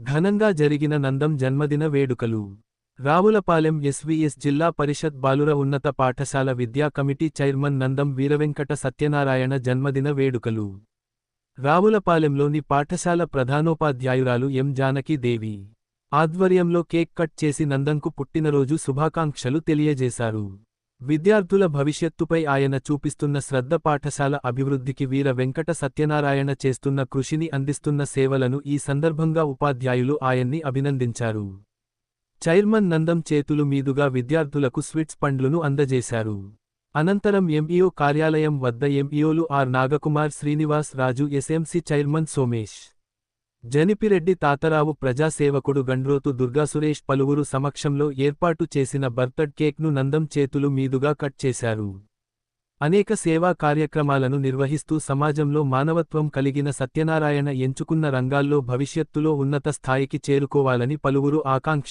ఘనంగా జరిగిన నందం జన్మదిన వేడుకలు. రావులపాలెం ఎస్వీఎస్ జిల్లా పరిషత్ బాలుర ఉన్నత పాఠశాల విద్యా కమిటీ చైర్మన్ నందం వీరవెంకట సత్యనారాయణ జన్మదిన వేడుకలు. రావులపాలెంలోని పాఠశాల ప్రధానోపాధ్యాయురాలు ఎం జానకి దేవి. ఆధ్వర్యంలో కేక్ కట్ చేసి నందంకు పుట్టినరోజు శుభాకాంక్షలు తెలియజేశారు. విద్యార్థుల భవిష్యత్తుపై ఆయన చూపిస్తున్న శ్రద్ధ పాఠశాల అభివృద్ధికి వీర వెంకట సత్యనారాయణ చేస్తున్న కృషిని అందిస్తున్న సేవలను ఈ సందర్భంగా ఉపాధ్యాయులు ఆయన్ని అభినందించారు. చైర్మన్ నందం చేతులు మీదుగా విద్యార్థులకు స్వీట్స్ పండ్లును అందజేశారు. అనంతరం ఎంఈఓ కార్యాలయం వద్ద ఎంఈఓలు R Nagakumar Srinivas Raju SMC chairman Somesh Janipireddy Tatarao ప్రజాసేవకుడు Gandrothu Durgasuresh పలువురు సమక్షంలో ఏర్పాటు చేసిన బర్తడ్ కేక్ను నందం చేతులు మీదుగా కట్ చేశారు. అనేక సేవా కార్యక్రమాలను నిర్వహిస్తూ సమాజంలో మానవత్వం కలిగిన సత్యనారాయణ ఎంచుకున్న రంగాల్లో భవిష్యత్తులో ఉన్నత స్థాయికి చేరుకోవాలని పలువురు ఆకాంక్ష